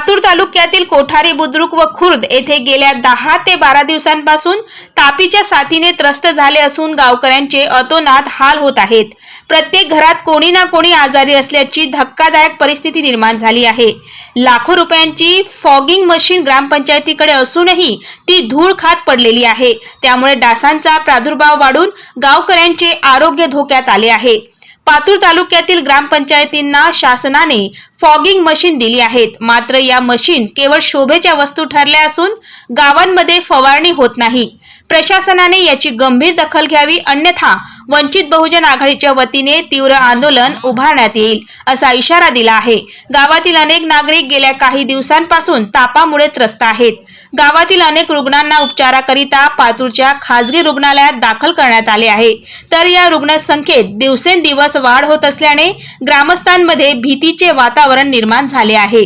पातूर तालुक्यातील कोठारी बुद्रुक व खुर्द येथे गेल्या दहा ते बारा दिवसांपासून तापीच्या साथीने त्रस्त झाले असून गावकऱ्यांचे अतोनात हाल होत आहेत. प्रत्येक घरात कोणी ना कोणी आजारी असल्याची धक्कादायक परिस्थिती निर्माण झाली आहे. लाखो रुपयांची फॉगिंग मशीन ग्रामपंचायतीकडे असूनही ती धूळ खात पडलेली आहे. त्यामुळे डासांचा प्रादुर्भाव वाढून गावकऱ्यांचे आरोग्य धोक्यात आले आहे. पातूर तालुक्यातील ग्रामपंचायतींना शासनाने फॉगिंग मशीन दिली आहेत. मात्र या मशीन केवळ शोभेच्या वस्तू ठरल्या असून गावांमध्ये फवारणी होत नाही. प्रशासनाने याची गंभीर दखल घ्यावी अन्यथा वंचित बहुजन आघाडीच्या वतीने तीव्र आंदोलन उभारण्यात येईल असा इशारा दिला आहे. गावातील अनेक नागरिक गेल्या काही दिवसांपासून तापामुळे त्रस्त आहेत. गावातील अनेक रुग्णांना उपचाराकरिता पातूरच्या खासगी रुग्णालयात दाखल करण्यात आले आहे. तर या रुग्णसंख्येत दिवसेंदिवस वाढ होत असल्याने ग्रामस्थांमध्ये भीतीचे वातावरण निर्माण झाले आहे.